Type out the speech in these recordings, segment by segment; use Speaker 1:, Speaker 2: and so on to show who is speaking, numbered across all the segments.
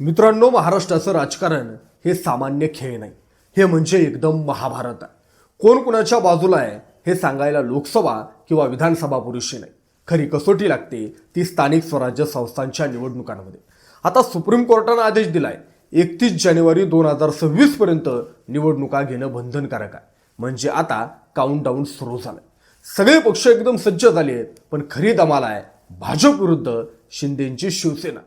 Speaker 1: मित्रांनो महाराष्ट्राचं राजकारण हे सामान्य खेळ नाही. हे म्हणजे एकदम महाभारत आहे. कोण कुणाच्या बाजूला आहे हे सांगायला लोकसभा किंवा विधानसभा पुरुषी नाही. खरी कसोटी लागते ती स्थानिक स्वराज्य संस्थांच्या निवडणुकांमध्ये. आता सुप्रीम कोर्टानं आदेश दिलाय एकतीस जानेवारी दोन हजार सव्वीस पर्यंत निवडणुका घेणं बंधनकारक आहे. म्हणजे आता काउंटडाऊन सुरू झालंय. सगळे पक्ष एकदम सज्ज झाले आहेत पण खरी दमाला आहे भाजप विरुद्ध शिंदेची शिवसेना.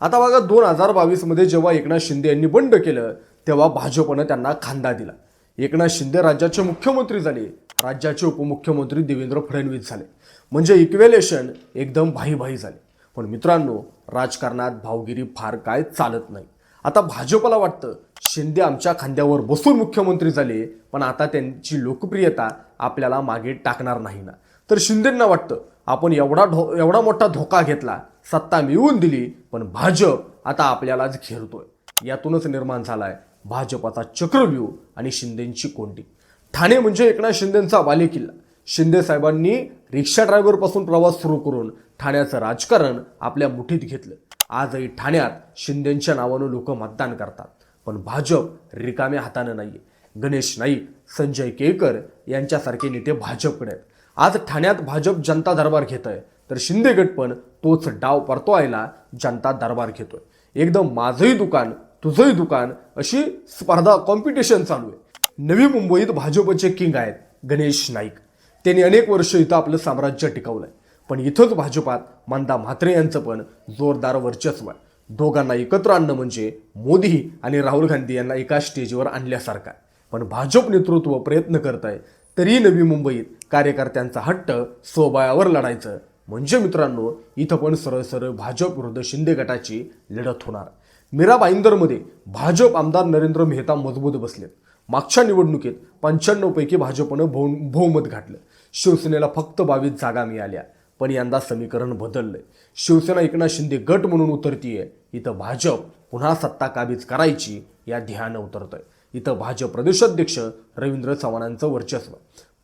Speaker 1: आता बघा दोन हजार बावीसमध्ये जेव्हा एकनाथ शिंदे यांनी बंड केलं तेव्हा भाजपनं त्यांना खांदा दिला. एकनाथ शिंदे राज्याचे मुख्यमंत्री झाले राज्याचे उपमुख्यमंत्री देवेंद्र फडणवीस झाले. म्हणजे इक्वेलेशन एकदम भाईभाई झाले. पण मित्रांनो राजकारणात भावगिरी फार काय चालत नाही. आता भाजपला वाटतं शिंदे आमच्या खांद्यावर बसून मुख्यमंत्री झाले पण आता त्यांची लोकप्रियता आपल्याला मागे टाकणार नाही ना. तर शिंदेंना वाटतं आपण एवढा ढो एवढा मोठा धोका घेतला सत्ता मिळवून दिली पण भाजप आता आपल्यालाच घेरतोय. यातूनच निर्माण झाला आहे भाजपाचा चक्रव्यूह आणि शिंदेंची कोंडी. ठाणे म्हणजे एकनाथ शिंदेंचा बालेकिल्ला. शिंदे साहेबांनी रिक्षा ड्रायव्हरपासून प्रवास सुरू करून ठाण्याचं राजकारण आपल्या मुठीत घेतलं. आजही ठाण्यात शिंदेंच्या नावानं लोक मतदान करतात पण भाजप रिकाम्या हातानं नाहीये. गणेश नाईक संजय केळकर यांच्यासारखे नेते भाजपकडे आहेत. आज ठाण्यात भाजप जनता दरबार घेत आहे तर शिंदे गट पण तोच डाव परतवायला जनता दरबार घेतोय. एकदम माझंही दुकान तुझंही दुकान अशी स्पर्धा कॉम्पिटिशन चालू आहे. नवी मुंबईत भाजपचे किंग आहेत गणेश नाईक. त्यांनी अनेक वर्ष इथं आपलं साम्राज्य टिकवलंय. पण इथंच भाजपात मंदा म्हात्रे यांचं पण जोरदार वर्चस्व आहे. दोघांना एकत्र आणणं म्हणजे मोदी आणि राहुल गांधी यांना एका स्टेजवर आणल्यासारखा पण भाजप नेतृत्व प्रयत्न करत आहे तरी नवी मुंबईत कार्यकर्त्यांचा हट्ट स्वबळावर लढायचं म्हणजे मित्रांनो इथं पण सरळ सरळ भाजप विरुद्ध शिंदे गटाची लढत होणार. मीरा बाईंदरमध्ये भाजप आमदार नरेंद्र मेहता मजबूत बसलेत. मागच्या निवडणुकीत पंच्याण्णवपैकी भाजपनं भौ बहुमत घातलं शिवसेनेला फक्त बावीस जागा मिळाल्या पण यंदा समीकरण बदललंय. शिवसेना एकनाथ शिंदे गट म्हणून उतरतीये इथं भाजप पुन्हा सत्ता काबीज करायची या ध्यानं उतरतंय. इथं भाजप प्रदेशाध्यक्ष रवींद्र चव्हाणांचं वर्चस्व.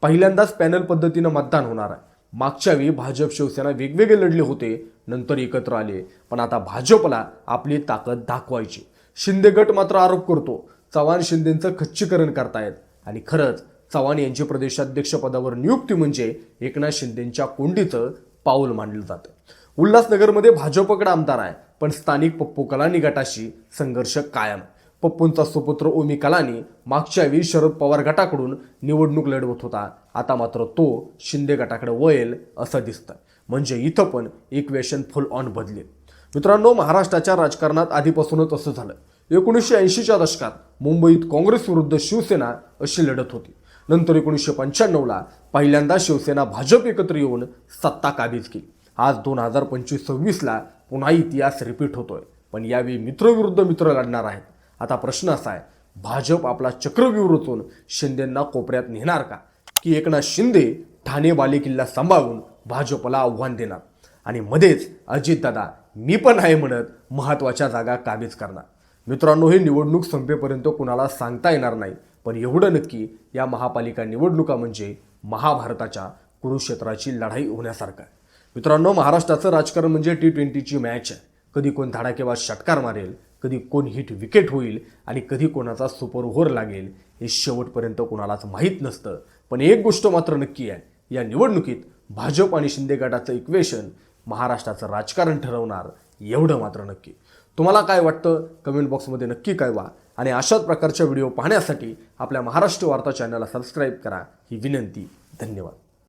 Speaker 1: पहिल्यांदाच पॅनल पद्धतीनं मतदान होणार आहे. मागच्या वेळी भाजप शिवसेना वेगवेगळे लढले होते नंतर एकत्र आले. पण आता भाजपला आपली ताकद दाखवायची. शिंदे गट मात्र आरोप करतो चव्हाण शिंदेचं खच्चीकरण करतायत. आणि खरंच चव्हाण यांची प्रदेशाध्यक्ष पदावर नियुक्ती म्हणजे एकनाथ शिंदेच्या कोंडीचं पाऊल मानलं जातं. उल्हासनगरमध्ये भाजपकडे आमदार आहे पण स्थानिक पप्पू कलानी गटाशी संघर्ष कायम. आहे. पप्पूंचा सुपुत्र ओमी कलानी मागच्या वेळी शरद पवार गटाकडून निवडणूक लढवत होता. आता मात्र तो शिंदे गटाकडे वळेल असं दिसतं म्हणजे इथं पण इक्वेशन फुल ऑन बदलेल. मित्रांनो महाराष्ट्राच्या राजकारणात आधीपासूनच असं झालं. एकोणीसशे ऐंशीच्या दशकात मुंबईत काँग्रेस विरुद्ध शिवसेना अशी लढत होती. नंतर एकोणीसशे पंच्याण्णवला पहिल्यांदा शिवसेना भाजप एकत्र येऊन सत्ता काबीज केली. आज दोन हजार पंचवीस सव्वीसला पुन्हा इतिहास रिपीट होतोय. पण यावेळी मित्र विरुद्ध मित्र लढणार आहेत. आता प्रश्न असा आहे भाजप आपला चक्रव्यूह रचून शिंदेंना कोपऱ्यात नेणार का? की एकनाथ शिंदे ठाणे बालेकिल्ला सांभाळून भाजपला आव्हान देणार? आणि मध्येच अजितदादा मी पण आहे म्हणत महत्त्वाच्या जागा काबीज करणार. मित्रांनो ही निवडणूक संपेपर्यंत कुणाला सांगता येणार नाही पण एवढं नक्की या महापालिका निवडणुका म्हणजे महाभारताच्या कुरुक्षेत्राची लढाई होण्यासारखं आहे. मित्रांनो महाराष्ट्राचं राजकारण म्हणजे टी ट्वेंटीची मॅच आहे. कधी कोण धडाकेबाज षटकार मारेल कधी कोण हिट विकेट होईल आणि कधी कोणाचा सुपर ओव्हर लागेल हे शेवटपर्यंत कोणालाच माहीत नसतं. पण एक गोष्ट मात्र नक्की आहे या निवडणुकीत भाजप आणि शिंदे गटाचं इक्वेशन महाराष्ट्राचं राजकारण ठरवणार एवढं मात्र नक्की. तुम्हाला काय वाटतं? कमेंट बॉक्समध्ये नक्की कळवा. आणि अशाच प्रकारच्या व्हिडिओ पाहण्यासाठी आपल्या महाराष्ट्र वार्ता चॅनलला सबस्क्राईब करा. ही विनंती धन्यवाद.